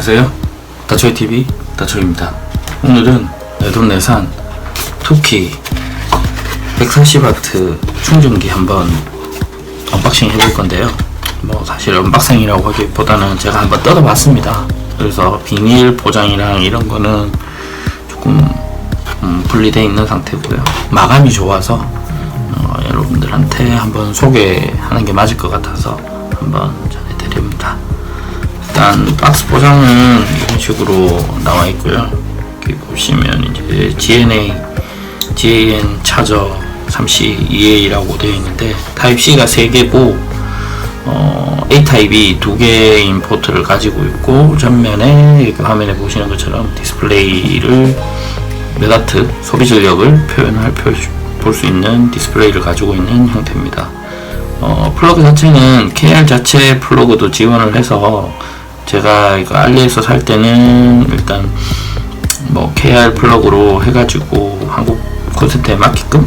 안녕하세요. 다초이TV 다초입니다. 오늘은 내돈내산 토키 140W 충전기 한번 언박싱 해볼 건데요. 뭐 사실 언박싱이라고 하기보다는 제가 한번 뜯어봤습니다. 그래서 비닐 포장이랑 이런 거는 조금 음, 분리되어 있는 상태고요. 마감이 좋아서 어, 여러분들한테 한번 소개하는 게 맞을 것 같아서 한번 전해드립니다. 일단 박스 포장은 이런 식으로 나와 있고요. 여기 보시면 이제 GNA, GAN 차저 3C EA라고 되어 있는데 타입 C가 3개고 어, A 타입이 두 개인 포트를 가지고 있고 전면에 이렇게 화면에 보시는 것처럼 디스플레이를 몇 와트 소비 전력을 표현할 볼 수 있는 디스플레이를 가지고 있는 형태입니다. 어, 플러그 자체는 KR 자체 플러그도 지원을 해서 제가 이거 알리에서 살 때는 일단 뭐 KR 플러그로 해가지고 한국 콘센트에 맞게끔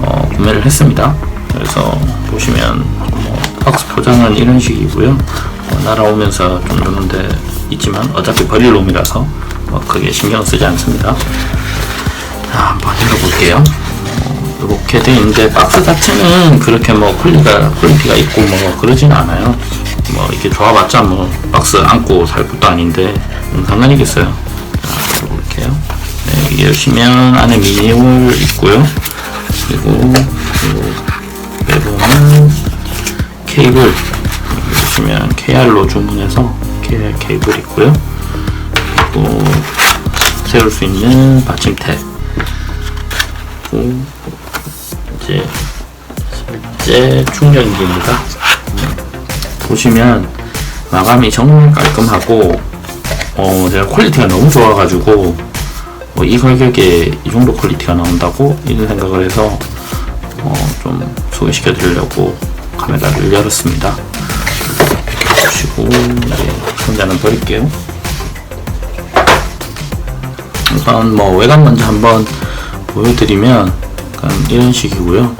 어, 구매를 했습니다. 그래서 보시면 뭐 박스 포장은 이런 식이고요. 어, 날아오면서 좀 노는데 있지만 어차피 버릴 놈이라서 뭐 크게 신경 쓰지 않습니다. 자, 한번 열어볼게요. 어, 이렇게 돼 있는데 박스 자체는 그렇게 뭐 퀄리가 퀄리티가 있고 뭐 그러진 않아요. 뭐 이렇게 좋아봤자 뭐 박스 안고 살 것도 아닌데 음, 상관이겠어요. 자, 열어볼게요. 네, 이게 열시면 안에 미니올 있고요. 그리고 빼보면 케이블 보시면 KR로 주문해서 KR 케이블 있고요. 그리고 세울 수 있는 받침대 그리고 이제 실제 충전기입니다. 보시면 마감이 정말 깔끔하고 어 제가 퀄리티가 너무 좋아가지고 뭐 이 가격에 이 정도 퀄리티가 나온다고 이런 생각을 해서 어 좀 소개시켜 드리려고 카메라를 열었습니다. 보시고 이제 상자는 버릴게요. 우선 뭐 외관 먼저 한번 보여드리면 이런 식이고요.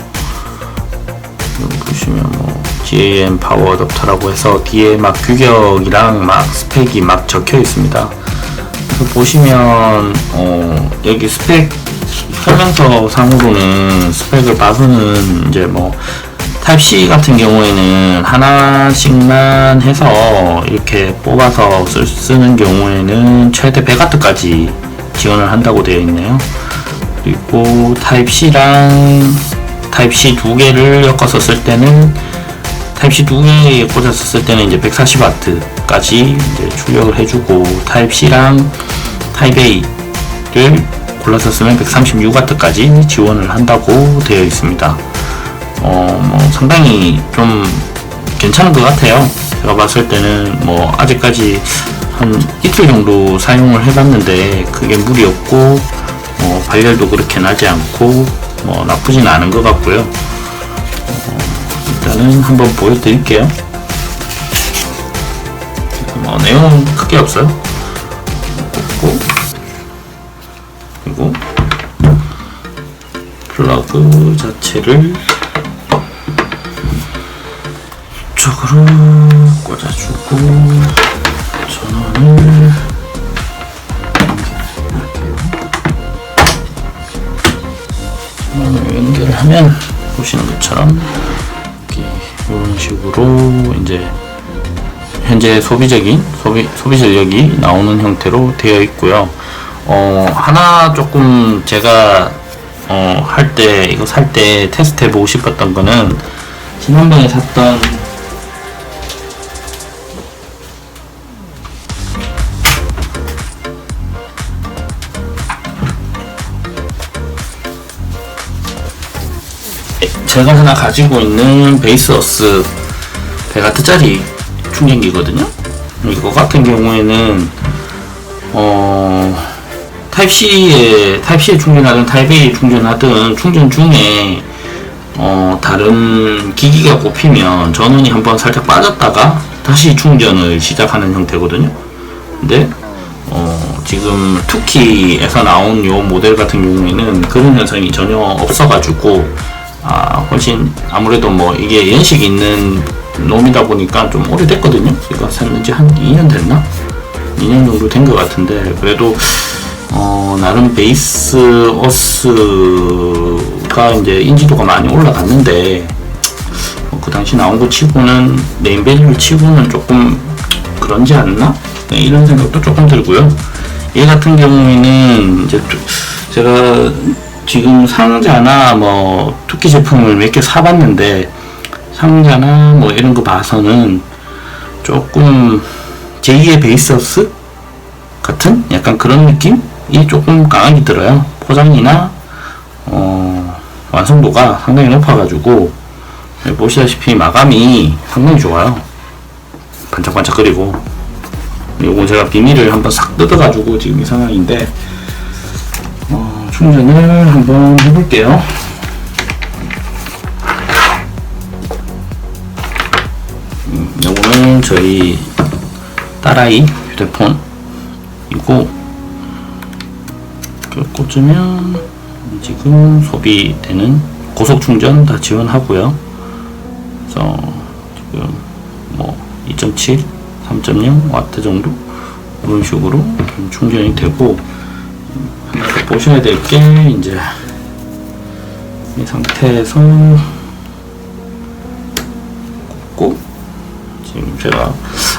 보시면 뭐 GAM 파워 어댑터라고 해서 뒤에 막 규격이랑 막 스펙이 막 적혀 있습니다. 보시면 어 여기 스펙 설명서 상으로는 스펙을 봐서는 이제 뭐 타입C 같은 경우에는 하나씩만 해서 이렇게 뽑아서 쓸, 쓰는 경우에는 최대 100W까지 지원을 한다고 되어 있네요. 그리고 타입C랑 타입C 두 개를 엮어서 쓸 때는 타입C 두개 꽂아서 쓸 때는 이제 140W까지 이제 출력을 해주고 타입C랑 타입A를 쓰면 136W까지 지원을 한다고 되어 있습니다. 어, 뭐 상당히 좀 괜찮은 것 같아요. 제가 봤을 때는 뭐 아직까지 한 이틀 정도 사용을 해봤는데 그게 무리 없고 뭐 발열도 그렇게 나지 않고 뭐 나쁘진 않은 것 같고요. 어, 일단은 한번 보여드릴게요. 뭐 내용은 크게 없어요. 없고 그리고 플러그 자체를 쪽으로 꽂아주고 전원을 전원을 연결을 하면 보시는 것처럼 이런 식으로 이제 현재 소비적인 소비 소비 전력이 나오는 형태로 되어 있고요. 어 하나 조금 제가 어 할 때 이거 살 때 테스트 해보고 싶었던 거는 지난번에 샀던 제가 하나 가지고 있는 베이스어스 100W짜리 충전기거든요. 이거 같은 경우에는 어 타입C에 타입C에 충전하든 타입A 충전하든 충전 중에 어 다른 기기가 꼽히면 전원이 한번 살짝 빠졌다가 다시 충전을 시작하는 형태거든요. 근데 어 지금 투키에서 나온 요 모델 같은 경우에는 그런 현상이 전혀 없어가지고 아, 훨씬 아무래도 뭐 이게 연식이 있는 놈이다 보니까 좀 오래됐거든요. 제가 샀는지 한 2년 됐나? 2년 정도 된 것 같은데 그래도 어, 나름 베이스 어스가 이제 인지도가 많이 올라갔는데 어, 그 당시 나온 거 치고는 메인 밸류 치고는 조금 그런지 않나? 네, 이런 생각도 조금 들고요. 얘 같은 경우에는 이제 또 제가 지금 상자나 뭐 토끼 제품을 몇 개 사봤는데 상자나 뭐 이런 거 봐서는 조금 제2의 베이스어스 같은 약간 그런 느낌이 조금 강하게 들어요. 포장이나 어, 완성도가 상당히 높아가지고 네, 보시다시피 마감이 상당히 좋아요. 반짝반짝거리고 요거 제가 비닐을 한번 싹 뜯어가지고 지금 이 상황인데 어, 충전을 한번 해볼게요. 음, 요거는 저희 딸아이 휴대폰이고 그 꽂으면 지금 소비되는 고속 충전 다 지원하고요. 그래서 지금 뭐 2.7, 3.0 와트 정도 이런 식으로 좀 충전이 되고 보셔야 될 게 이제 이 상태에서 꽂고 지금 제가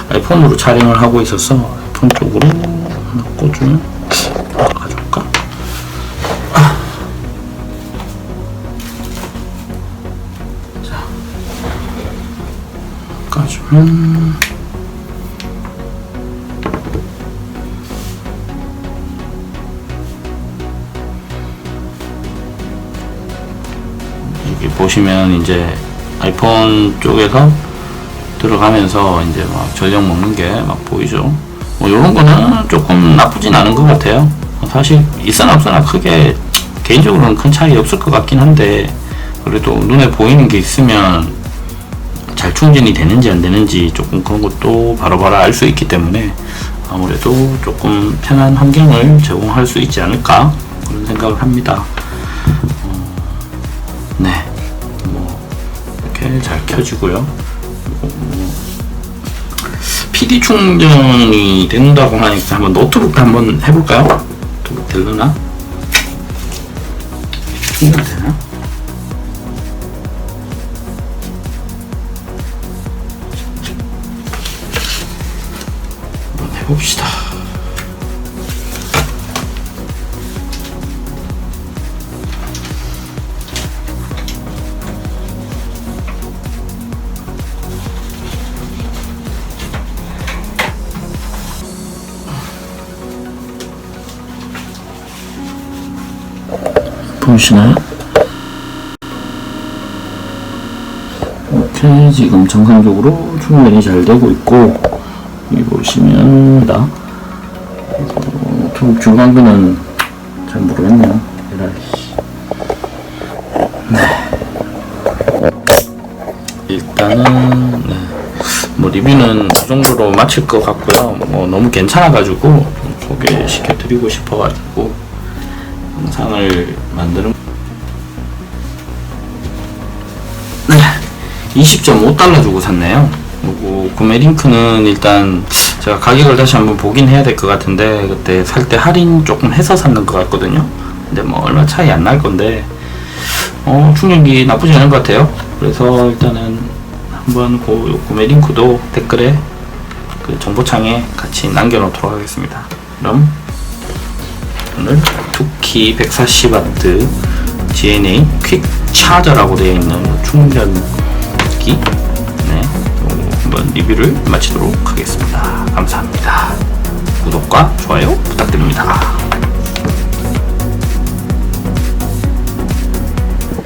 아이폰으로 촬영을 하고 있어서 아이폰 쪽으로 하나 꽂으면 가져올까? 보시면 이제 아이폰 쪽에서 들어가면서 이제 막 전력 먹는 게 막 보이죠. 뭐 이런 거는 조금 나쁘진 않은 것 같아요. 사실 있으나 없으나 크게 개인적으로는 큰 차이 없을 것 같긴 한데 그래도 눈에 보이는 게 있으면 잘 충전이 되는지 안 되는지 조금 그런 것도 바로바로 알 수 있기 때문에 아무래도 조금 편한 환경을 제공할 수 있지 않을까 그런 생각을 합니다. 어, 네, 뭐 이렇게 잘 켜지고요. PD 충전이 된다고 하니까 한번 노트북 한번 해볼까요? 될려나? 충전 되나? 해봅시다. 보이시나요? 이렇게 지금 정상적으로 충전이 잘 되고 있고 여기 보시면 나 노트북 중간부는 잘 모르겠네요. 네 일단은 네. 뭐 리뷰는 이 정도로 마칠 것 같고요 뭐 너무 괜찮아가지고 좀 소개시켜 드리고 싶어가지고 영상을 만드는 20.5달러 주고 샀네요. 그리고 구매 링크는 일단 제가 가격을 다시 한번 보긴 해야 될 것 같은데 그때 살 때 할인 조금 해서 샀는 것 같거든요. 근데 뭐 얼마 차이 안 날 건데 어, 충전기 나쁘지 않은 것 같아요. 그래서 일단은 한번 그 구매 링크도 댓글에 그 정보창에 같이 남겨놓도록 하겠습니다. 그럼 오늘 투키 140W GNA 퀵 차저라고 되어 있는 충전 먹기 네, 한번 리뷰를 마치도록 하겠습니다. 감사합니다. 구독과 좋아요 부탁드립니다.